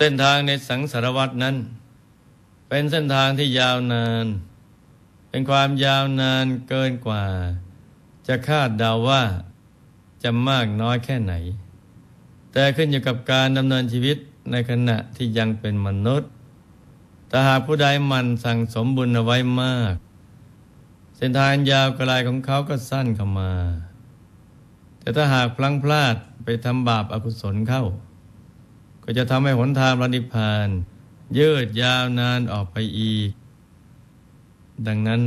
เส้นทางในสังสารวัตนั้น เป็นเส้นทางที่ยาวนาน เป็นความยาวนานเกินกว่า จะคาดเดาว่าจะมากน้อยแค่ไหน แต่ขึ้นอยู่กับการดำเนินชีวิตในขณะที่ยังเป็นมนุษย์แต่หากผู้ใดมันสั่งสมบุญเอาไว้มาก เส้นทางยาวไกลของเขาก็สั้นเข้ามา แต่ถ้าหากพลังพลาดไปทำบาปอากุศลเข้า ก็จะทำให้หนทางพระนิพพานยืดยาวนานออกไปอีก ดังนั้น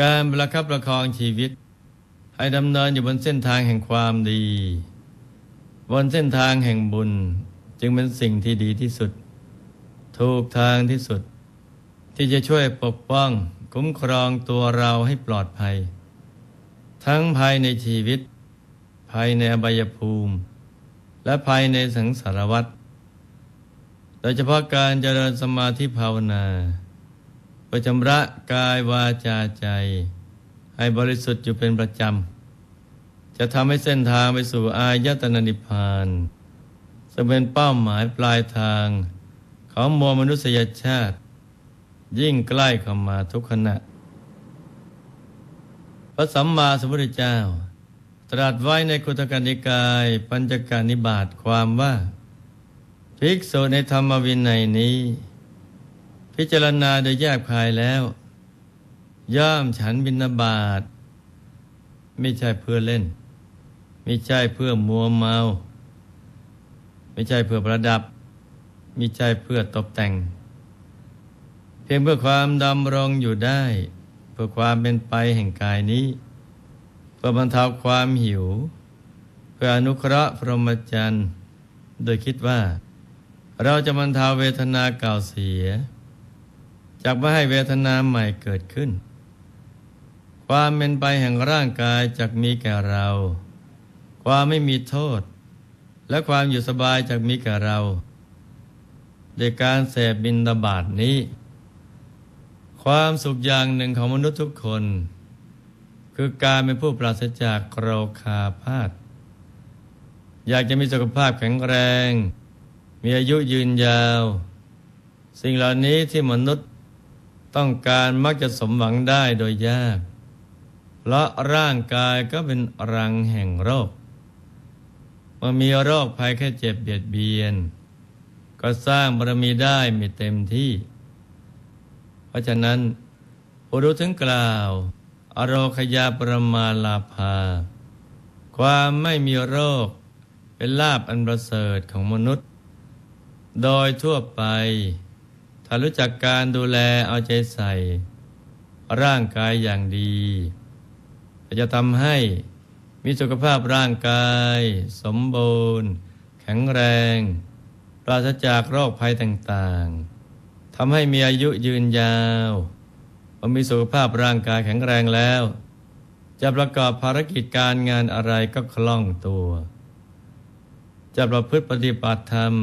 การประคับประคองชีวิต ให้ดำเนินอยู่บนเส้นทางแห่งความดี บนเส้นทางแห่งบุญจึงเป็นสิ่งที่ดีที่สุด ถูกทางที่สุด ที่จะช่วยปกป้อง คุ้มครองตัวเราให้ปลอดภัย ทั้งภายในชีวิต ภายในอบายภูมิ และภายในสังสารวัฏโดยเฉพาะการเจริญสมาธิภาวนาเพื่อชำระกายวาจาใจ ให้บริสุทธิ์อยู่เป็นประจำ จะทำให้เส้นทางไปสู่อายตนะนิพพานจะเป็นเป้าหมายปลายทาง ของมวลมนุษยชาติ ยิ่งใกล้เข้ามาทุกขณะ พระสัมมาสัมพุทธเจ้า ตรัสไว้ในคุตกนิกาย ปัญจการนิบาตความว่า ภิกษุในธรรมวินัยนี้ พิจารณาโดยแยบคายแล้ว ย่อมฉันบินาบาตไม่ใช่เพื่อเล่น ไม่ใช่เพื่อมัวเมา ไม่ใช่เพื่อประดับ ไมีใจเพื่อตกแต่ง เพียงเพื่อความดำรงอยู่ได้ เพื่อความเป็นไปแห่งกายนี้ เพื่อบรรเทาความหิว เพื่ออนุเคราะห์พรหมจรรย์โดยคิดว่า เราจะบรรเทาเวทนาเก่าเสียจากไม่ให้เวทนาใหม่เกิดขึ้น ความเป็นไปแห่งร่างกายจากมีแก่เรา ความไม่มีโทษ และความอยู่สบายจากมีแก่เราโดยการเสพบินตบาทนี้ ความสุขอย่างหนึ่งของมนุษย์ทุกคน คือการเป็นผู้ปราศจากโรคาพาธอยากจะมีสุขภาพแข็งแรง มีอายุยืนยาว สิ่งเหล่านี้ที่มนุษย์ต้องการมักจะสมหวังได้โดยยาก เพราะร่างกายก็เป็นรังแห่งโรค เมื่อมีโรคภัยแค่เจ็บเบียดเบียน ก็สร้างบารมีได้ไม่เต็มที่ เพราะฉะนั้นผู้รู้ถึงกล่าว โรคยาปรมาลาภา ความไม่มีโรคเป็นลาบอันประเสริฐของมนุษย์ โดยทั่วไป ถ้ารู้จักการดูแลเอาใจใส่ ร่างกายอย่างดีจะทำให้มีสุขภาพร่างกาย สมบูรณ์ แข็งแรง ปราศจากโรคภัยต่างๆทำให้มีอายุยืนยาว พอมีสุขภาพร่างกายแข็งแรงแล้ว จะประกอบภารกิจการงานอะไรก็คล่องตัว จะประพฤติปฏิบัติธรรม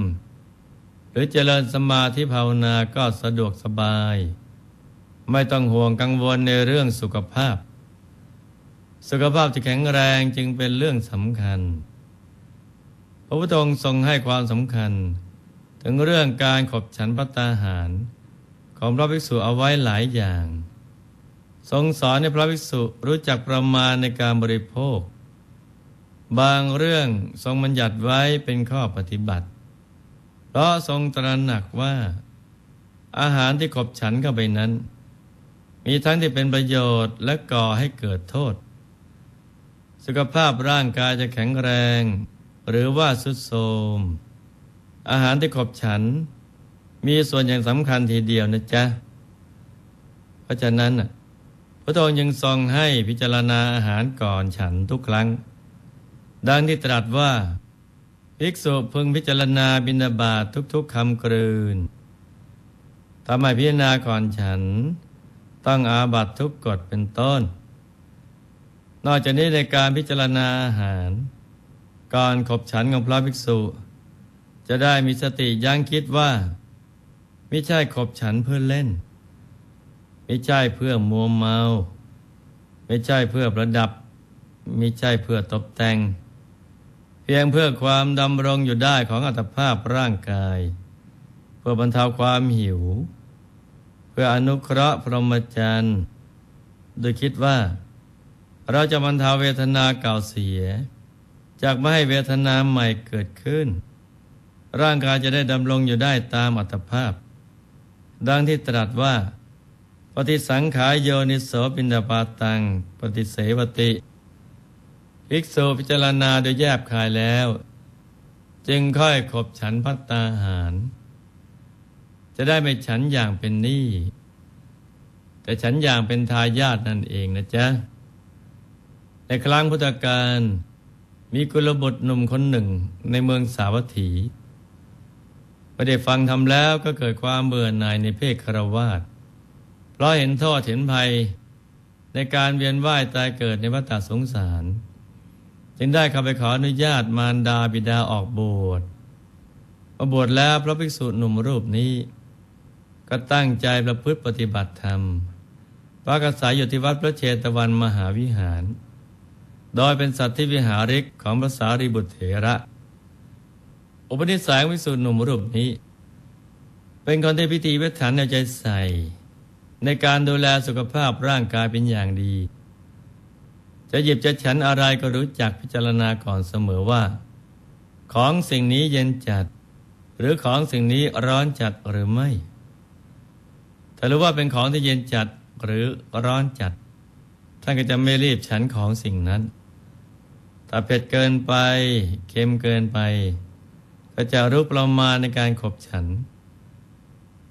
หรือเจริญสมาธิภาวนาก็สะดวกสบาย ไม่ต้องห่วงกังวลในเรื่องสุขภาพ สุขภาพที่แข็งแรงจึงเป็นเรื่องสำคัญ พระพุทธองค์ทรงให้ความสำคัญ ถึงเรื่องการขบฉันพัตตาหาร ของพระภิกษุเอาไว้หลายอย่าง ทรงสอนให้พระภิกษุรู้จักประมาณในการบริโภค บางเรื่องทรงบัญญัติไว้เป็นข้อปฏิบัติ เพราะทรงตระหนักว่า อาหารที่ขบฉันเข้าไปนั้น มีทั้งที่เป็นประโยชน์และก่อให้เกิดโทษ สุขภาพร่างกายจะแข็งแรง หรือว่าสุดโทมอาหารที่ขบฉัน มีส่วนอย่างสำคัญทีเดียวนะจ๊ะ เพราะฉะนั้นพระองค์ยังทรงให้พิจารณาอาหารก่อนฉันทุกครั้ง ดังที่ตรัสว่าภิกษุพึงพิจารณาบินาบาตทุกๆคำกลืนทำให้พิจารณาก่อนฉัน ต้องอาบัตทุกกฎเป็นต้น นอกจากนี้ในการพิจารณาอาหารก่อนขบฉันของพระภิกษุ จะได้มีสติยั้งคิดว่า ไม่ใช่ขบฉันเพื่อเล่น ไม่ใช่เพื่อมัวเมา ไม่ใช่เพื่อประดับ ไม่ใช่เพื่อตกแต่ง เพียงเพื่อความดำรงอยู่ได้ของอัตภาพร่างกาย เพื่อบรรเทาความหิว เพื่ออนุเคราะห์พรหมจรรย์ โดยคิดว่า เราจะบรรเทาเวทนาเก่าเสีย จากไม่ให้เวทนาใหม่เกิดขึ้น ร่างกายจะได้ดำรงอยู่ได้ตามอัตภาพ ดังที่ตรัสว่า ปฏิสังขายโยนิโสปินดาปาตัง ปฏิเสวติภิกษุพิจารณาโดยแยบคายแล้ว จึงค่อยขบฉันพัตตาหาร จะได้ไม่ฉันอย่างเป็นหนี้แต่ฉันอย่างเป็นทายาทนั่นเองนะจ๊ะ ในครั้งพุทธกาลมีกุลบุตรหนุ่มคนหนึ่งในเมืองสาวัตถี ไม่ได้ฟังทำแล้วก็เกิดความเบื่อหน่ายในเพศคารวาสเพราะเห็นโทษเห็นภัย ในการเวียนว่ายตายเกิดในวัฏสงสาร จึงได้เข้าไปขออนุญาตมารดาบิดาออกบวชพอบวชแล้วพระภิกษุหนุ่มรูปนี้ ก็ตั้งใจประพฤติปฏิบัติธรรมพักอายอยู่ที่วัดพระเชตวันมหาวิหาร โดยเป็นสัตว์ที่วิหาริกของพระสารีบุตรเถระ อุปนิสัยวิสุทธิหนุ่มรูปนี้ เป็นคนที่พิธีเวทขันเอาใจใส่ ในการดูแลสุขภาพร่างกายเป็นอย่างดี จะหยิบจะฉันอะไรก็รู้จักพิจารณาก่อนเสมอว่า ของสิ่งนี้เย็นจัด หรือของสิ่งนี้ร้อนจัดหรือไม่ถ้ารู้ว่าเป็นของที่เย็นจัดหรือร้อนจัด ท่านก็จะไม่รีบฉันของสิ่งนั้น ถ้าเผ็ดเกินไป เค็มเกินไป ก็จะรู้ประมาณในการขบฉัน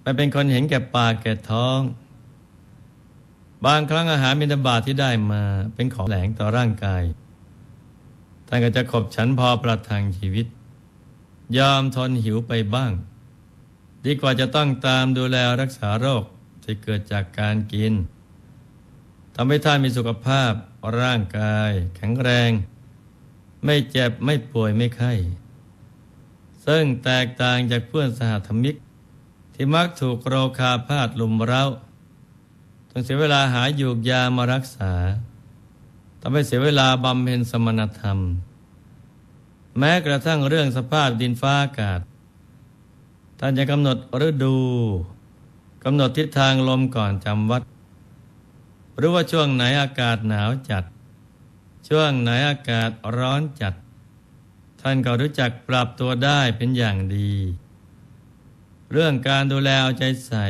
ไม่เป็นคนเห็นแก่ปากแก่ท้อง บางครั้งอาหารมินบาตที่ได้มาเป็นของแหลงต่อร่างกาย ท่านก็จะขบฉันพอประทังชีวิต ยอมทนหิวไปบ้าง ดีกว่าจะต้องตามดูแลรักษาโรคที่เกิดจากการกินทำให้ท่านมีสุขภาพร่างกาย แข็งแรง ไม่เจ็บไม่ป่วยไม่ไข้ ซึ่งแตกต่างจากเพื่อนสหธรรมิก ที่มักถูกโรคาพาดลุมเร้าต้องเสียเวลาหาหยูกยามารักษาทำให้เสียเวลาบำเพ็ญสมณธรรม แม้กระทั่งเรื่องสภาพดินฟ้าอากาศ ท่านจะกำหนดฤดูกำหนดทิศทางลมก่อนจำวัด หรือว่าช่วงไหนอากาศหนาวจัด ช่วงไหนอากาศร้อนจัด ท่านก็รู้จักปรับตัวได้เป็นอย่างดี เรื่องการดูแลเอาใจใส่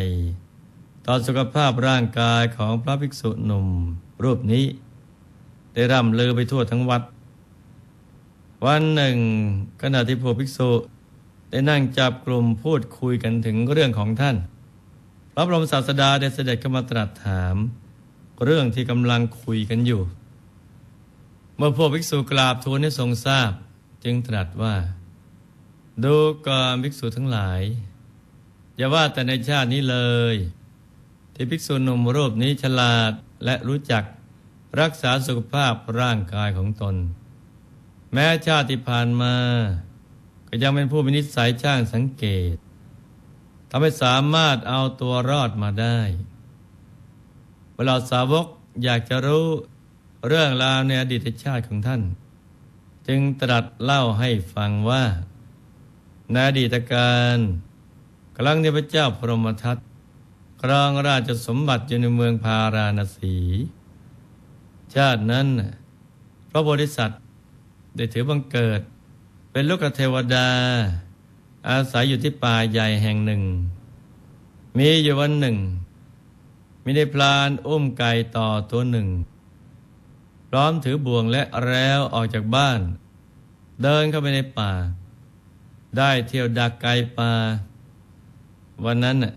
ต่อสุขภาพร่างกายของพระภิกษุหนุ่ม รูปนี้ ได้ร่ำลือไปทั่วทั้งวัด วันหนึ่งขณะที่พวกภิกษุได้นั่งจับกลุ่มพูดคุยกันถึงเรื่องของท่าน พระบรมศาสดาได้เสด็จเข้ามาตรัสถาม เรื่องที่กำลังคุยกันอยู่ เมื่อพวกภิกษุกราบทูลให้ทรงทราบ จึงตรัสว่า ดูก่อนภิกษุทั้งหลาย อย่าว่าแต่ในชาตินี้เลย ที่ภิกษุหนุ่มรูปนี้ฉลาดและรู้จักรักษาสุขภาพร่างกายของตน แม้ชาติที่ผ่านมา ก็ยังเป็นผู้มีนิสัยช่างสังเกตทำให้สามารถเอาตัวรอดมาได้ เวลาสาวกอยากจะรู้เรื่องราวในอดีตชาติของท่าน จึงตรัสเล่าให้ฟังว่าในอดีตการครั้งที่พระเจ้าพรหมทัตครองราชสมบัติอยู่ในเมืองพาราณสี ชาตินั้น พระโพธิสัตว์ได้ถือบังเกิด เป็นลูกเทวดา อาศัยอยู่ที่ป่าใหญ่แห่งหนึ่ง มีอยู่วันหนึ่ง มีได้พลานอุ้มไก่ต่อตัวหนึ่ง ร้อมถือบ่วงและแล้วออกจากบ้าน เดินเข้าไปในป่า ได้เที่ยวดักไก่ป่า วันนั้นน่ะ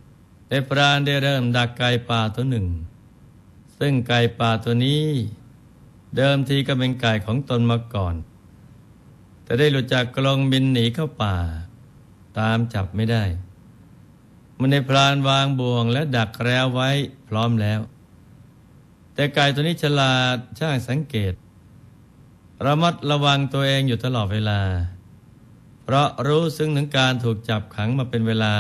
ได้พรานได้เริ่มดักไก่ป่าตัวหนึ่ง ซึ่งไก่ป่าตัวนี้ เดิมทีก็เป็นไก่ของตนมาก่อน แต่ได้หลุดจากกรงบินหนีเข้าป่า ตามจับไม่ได้ มันในพรานวางบ่วงและดักแล้วไว้พร้อมแล้ว แต่ไก่ตัวนี้ฉลาดช่างสังเกต ระมัดระวังตัวเองอยู่ตลอดเวลา เพราะรู้ซึ่งถึงการถูกจับขังมาเป็นเวลา